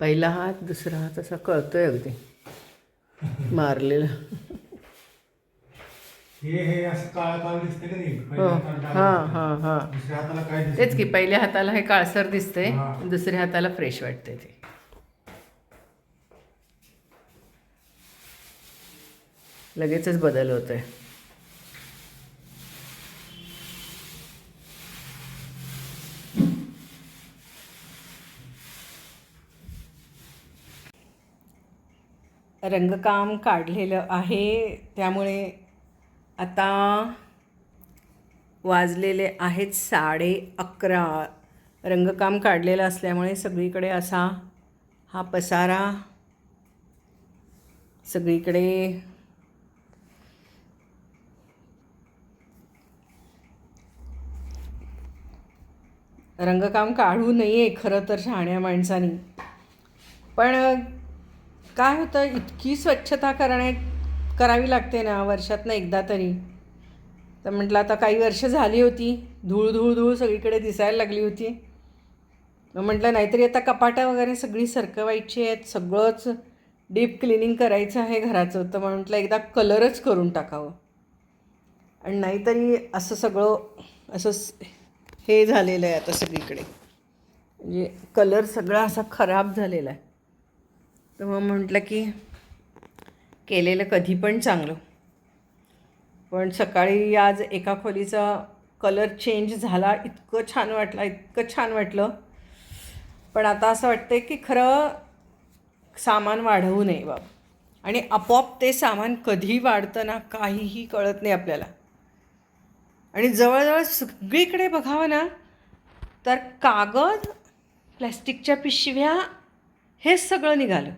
पहिला हात दुसरा हात असा कळतोय अगदी. मारलेला. हे हे हो. हां. हां हां. तेच की पहिल्या हाताला हे काळसर दिसते. दुसऱ्या हाताला फ्रेश वाटते ते. लगेचच बदल होतोय. रंगकाम काढलेलं आहे. त्यामुळे आता वाजलेले आहेत साडे अकरा. रंगकाम काढलेलं असल्यामुळे सगळीकडे असा हा पसारा सगळीकडे रंगकाम काढू नये खरं तर शहाण्या माणसानी. पण काय होतं? इतकी स्वच्छता करणे करावी लागते ना वर्षातनं एकदा तरी. तर म्हटलं आता काही वर्ष झाली होती धूळ धूळ धूळ सगळीकडे दिसायला लागली होती. मग म्हटलं नाहीतरी आता कपाटं वगैरे सगळी सरकवायची आहेत सगळंच डीप क्लिनिंग करायचं आहे घराचं. तर म्हटलं एकदा कलरच करून टाकावं. आणि नाहीतरी असं सगळं असं हे झालेलं आहे आता सगळीकडे. म्हणजे कलर सगळा असा खराब झालेला आहे. तर मग म्हटलं की केलेलं कधी पण चांगलं. पण सकाळी आज एका खोलीचा कलर चेंज झाला इतकं छान वाटला इतकं छान वाटलं. पण आता असं वाटतं की खरं सामान वाढवू नये बाबा. आणि आपोआप ते सामान कधी वाढतं ना काहीही कळत नाही आपल्याला. आणि जवळजवळ सगळीकडे बघावं ना तर कागद प्लॅस्टिकच्या पिशव्या हे सगळं निघालं.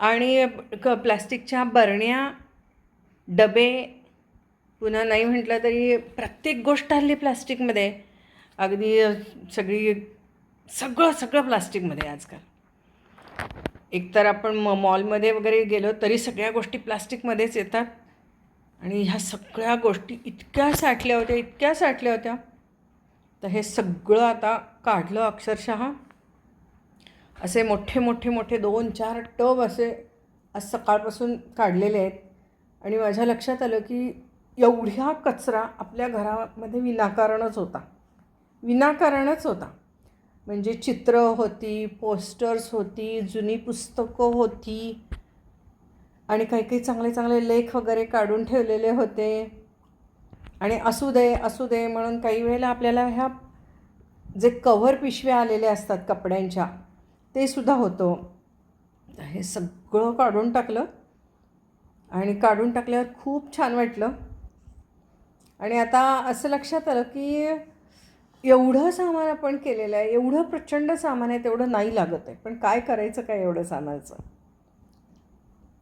आणि क प्लॅस्टिकच्या बरण्या डबे पुन्हा नाही म्हटलं तरी प्रत्येक गोष्ट हल्ली प्लास्टिकमध्ये. अगदी सगळी सगळं सगळं प्लास्टिकमध्ये आजकाल. एकतर आपण म मॉलमध्ये वगैरे गेलो तरी सगळ्या गोष्टी प्लास्टिकमध्येच येतात. आणि ह्या सगळ्या गोष्टी इतक्या साठल्या होत्या इतक्या साठल्या होत्या. तर हे सगळं आता काढलं अक्षरशः. असे मोठे मोठे मोठे दोन चार टब असे आज सकाळपासून काढलेले आहेत. आणि माझ्या लक्षात आलं की एवढ्या कचरा आपल्या घरामध्ये विनाकारणच होता. विनाकारणच होता. म्हणजे चित्र होती पोस्टर्स होती जुनी पुस्तकं होती आणि काही काही चांगले चांगले लेख वगैरे काढून ठेवलेले होते. आणि असू दे असू दे म्हणून काही वेळेला आपल्याला ह्या जे कव्हर पिशव्या आलेल्या असतात कपड्यांच्या ते सुद्धा होतं. हे सगळं काढून टाकलं. आणि काढून टाकल्यावर खूप छान वाटलं. आणि आता असं लक्षात आलं की एवढं सामान आपण केलेलं आहे एवढं प्रचंड सामान आहे तेवढं नाही लागत आहे. पण काय करायचं काय एवढं सामानाचं?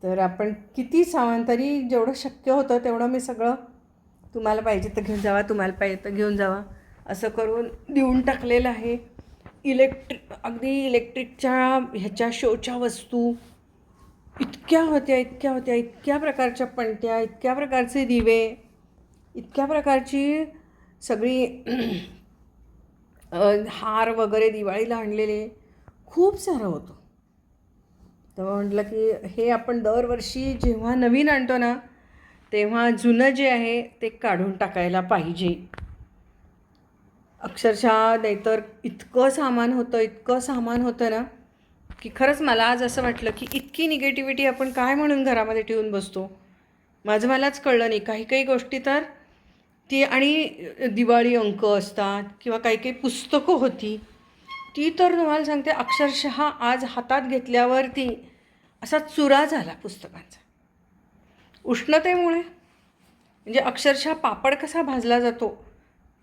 तर आपण किती सामान तरी जेवढं शक्य होतं तेवढं मी सगळं तुम्हाला पाहिजे तर घेऊन जावा तुम्हाला पाहिजे तर घेऊन जावा. असं करून देऊन टाकलेलं आहे. इलेक्ट्रिक अगदी इलेक्ट्रिकच्या ह्याच्या शोच्या वस्तू इतक्या होत्या इतक्या होत्या इतक्या प्रकारच्या पणत्या इतक्या प्रकारचे दिवे इतक्या प्रकारची सगळी हार वगैरे दिवाळीला आणलेले खूप सारं होतं. तर म्हटलं की हे आपण दरवर्षी जेव्हा नवीन आणतो ना तेव्हा जुनं जे आहे ते काढून टाकायला पाहिजे. अक्षरशः नाहीतर इतकं सामान होतं इतकं सामान होतं ना की खरंच मला आज असं वाटलं की इतकी निगेटिव्हिटी आपण काय म्हणून घरामध्ये ठेवून बसतो? माझं मलाच कळलं नाही. काही काही गोष्टी तर ती आणि दिवाळी अंक असतात किंवा काही काही पुस्तकं होती ती तर तुम्हाला सांगते अक्षरशः आज हातात घेतल्यावरती असा चुरा झाला पुस्तकांचा. उष्णतेमुळे. म्हणजे अक्षरशः पापड कसा भाजला जातो?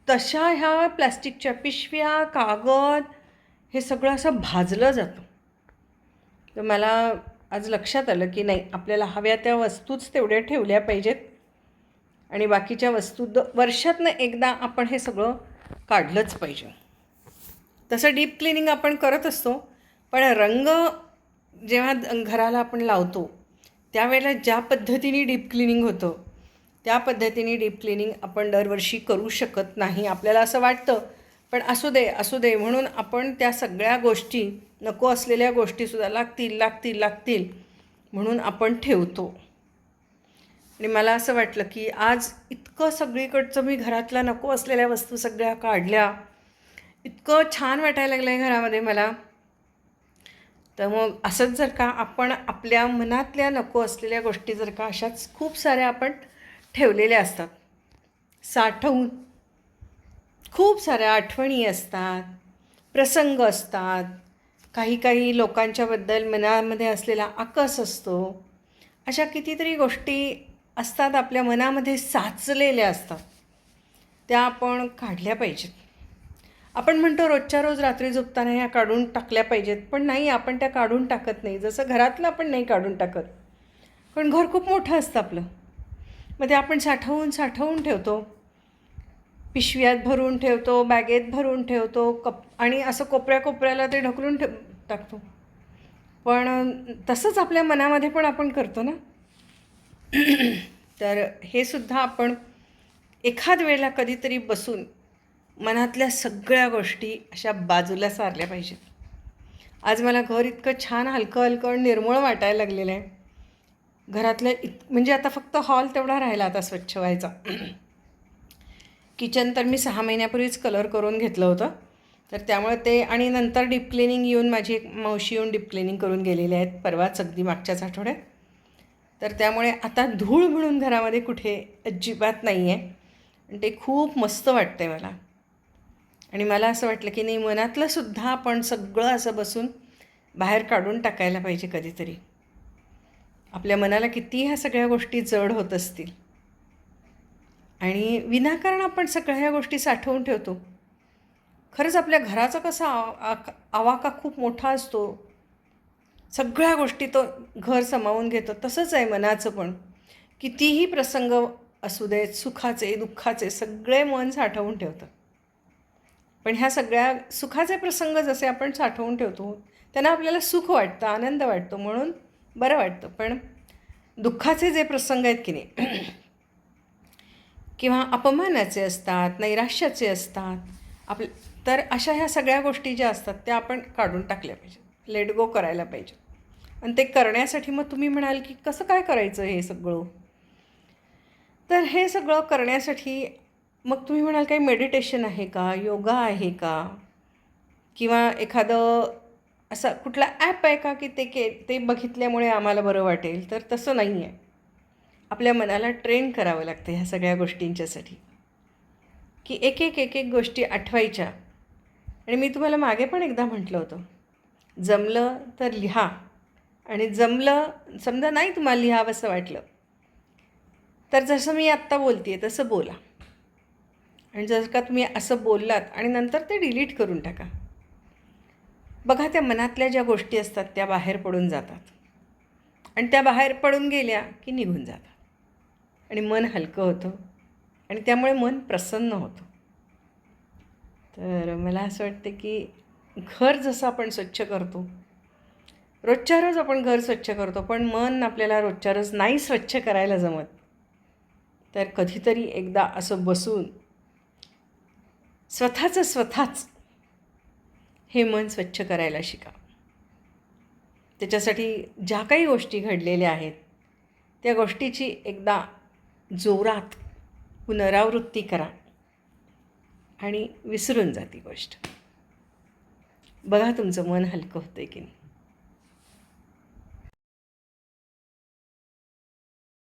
तशा ह्या प्लॅस्टिकच्या पिशव्या कागद हे सगळं असं भाजलं जातं. तर मला आज लक्षात आलं की नाही आपल्याला हव्या त्या वस्तूच तेवढ्या ठेवल्या पाहिजेत. आणि बाकीच्या वस्तू द वर्षातनं एकदा आपण हे सगळं काढलंच पाहिजे. तसं डीप क्लिनिंग आपण करत असतो पण रंग जेव्हा घराला आपण लावतो त्यावेळेला ज्या पद्धतीने डीप क्लिनिंग होतं त्या पद्धतीने डीप क्लिनिंग आपण दरवर्षी करू शकत नाही आपल्याला असं वाटतं. पण असू दे असू दे म्हणून आपण त्या सगळ्या गोष्टी नको असलेल्या गोष्टीसुद्धा लागतील लागतील लागतील म्हणून आपण ठेवतो. आणि मला असं वाटलं की आज इतकं सगळीकडचं मी घरातल्या नको असलेल्या वस्तू सगळ्या काढल्या. इतकं छान वाटायला लागलं आहे घरामध्ये मला. तर मग असंच जर का आपण आपल्या मनातल्या नको असलेल्या गोष्टी जर का अशाच खूप साऱ्या आपण ठेवलेल्या असतात. साठवून. खूप साऱ्या आठवणी असतात. प्रसंग असतात. काही काही लोकांच्याबद्दल मनामध्ये असलेला आकस असतो. अशा कितीतरी गोष्टी असतात आपल्या मनामध्ये साचलेल्या असतात. त्या आपण काढल्या पाहिजेत. आपण म्हणतो रोजच्या रोज रात्री झोपताना ह्या काढून टाकल्या पाहिजेत. पण नाही आपण त्या काढून टाकत नाही. जसं घरातलं आपण नाही काढून टाकत. पण घर खूप मोठं असतं आपलं. मग ते आपण साठवून साठवून ठेवतो. पिशव्यात भरून ठेवतो बॅगेत भरून ठेवतो कप आणि असं कोपऱ्या कोपऱ्याला ते ढकलून ठेव टाकतो. पण तसंच आपल्या मनामध्ये पण आपण करतो ना. तर हे सुद्धा आपण एखाद वेळेला कधीतरी बसून मनातल्या सगळ्या गोष्टी अशा बाजूला सारल्या पाहिजेत. आज मला घर इतकं छान हलकं हलकं निर्मळ वाटायला लागलेलं आहे. घरातलं इत म्हणजे आता फक्त हॉल तेवढा राहिला आता स्वच्छ व्हायचा. किचन तर मी सहा महिन्यापूर्वीच कलर करून घेतलं होतं. तर त्यामुळे ते आणि नंतर डीप क्लिनिंग येऊन माझी एक मावशी येऊन डीप क्लिनिंग करून गेलेले आहेत परवाच अगदी मागच्याच आठवड्यात. तर त्यामुळे आता धूळ म्हणून घरामध्ये कुठे अजिबात नाही आहे आणि ते खूप मस्त वाटतं आहे मला. आणि मला असं वाटलं की नाही मनातलंसुद्धा आपण सगळं असं बसून बाहेर काढून टाकायला पाहिजे कधीतरी. आपल्या मनाला किती ह्या सगळ्या गोष्टी जड होत असतील. आणि विनाकारण आपण सगळ्या ह्या गोष्टी साठवून ठेवतो. खरंच आपल्या घराचा कसा आ- आवाका खूप मोठा असतो. सगळ्या गोष्टी तो घर सामावून घेतो. तसंच आहे मनाचं पण. कितीही प्रसंग असू देत सुखाचे दुःखाचे सगळे मन साठवून ठेवतं पण ह्या सगळ्या सुखाचे प्रसंग जसे आपण साठवून ठेवतो त्यांना आपल्याला सुख वाटतं आनंद वाटतो. म्हणून बरं वाटतं. पण दुःखाचे जे प्रसंग आहेत की नाही किंवा अपमानाचे असतात नैराश्याचे असतात आपले तर अशा ह्या सगळ्या गोष्टी ज्या असतात त्या आपण काढून टाकल्या पाहिजेत. लेट गो करायला पाहिजे आणि ते करण्यासाठी मग तुम्ही म्हणाल की कसं काय करायचं हे सगळं? तर हे सगळं करण्यासाठी मग तुम्ही म्हणाल काही मेडिटेशन आहे का? योगा आहे का? किंवा एखादं असा कुठला ॲप आहे का की ते के ते बघितल्यामुळे आम्हाला बरं वाटेल? तर तसं नाही आहे आपल्या मनाला ट्रेन करावं लागतं ह्या सगळ्या गोष्टींच्यासाठी. की एक एक एक एक गोष्टी आठवायच्या. आणि मी तुम्हाला मागे पण एकदा म्हटलं होतं. जमलं तर लिहा. आणि जमलं समजा नाही तुम्हाला लिहावंसं वाटलं तर जसं मी आत्ता बोलते आहे तसं बोला. आणि जर का तुम्ही असं बोललात आणि नंतर ते डिलीट करून टाका. बघा त्या मनातल्या ज्या गोष्टी असतात त्या बाहेर पडून जातात. आणि त्या बाहेर पडून गेल्या की निघून जातात. आणि मन हलकं होतं. आणि त्यामुळे मन प्रसन्न होतं. तर मला असं वाटतं की घर जसं आपण स्वच्छ करतो रोजच्या रोज आपण घर स्वच्छ करतो पण मन आपल्याला रोजच्या रोज नाही स्वच्छ करायला जमत. तर कधीतरी एकदा असं बसून स्वतःचं स्वतःच हे मन स्वच्छ करायला शिका. त्याच्यासाठी ज्या काही गोष्टी घडलेल्या आहेत त्या गोष्टीची एकदा जोरात पुनरावृत्ती करा आणि विसरून जा ती गोष्ट. बघा तुमचं मन हलकं होतं आहे की नाही.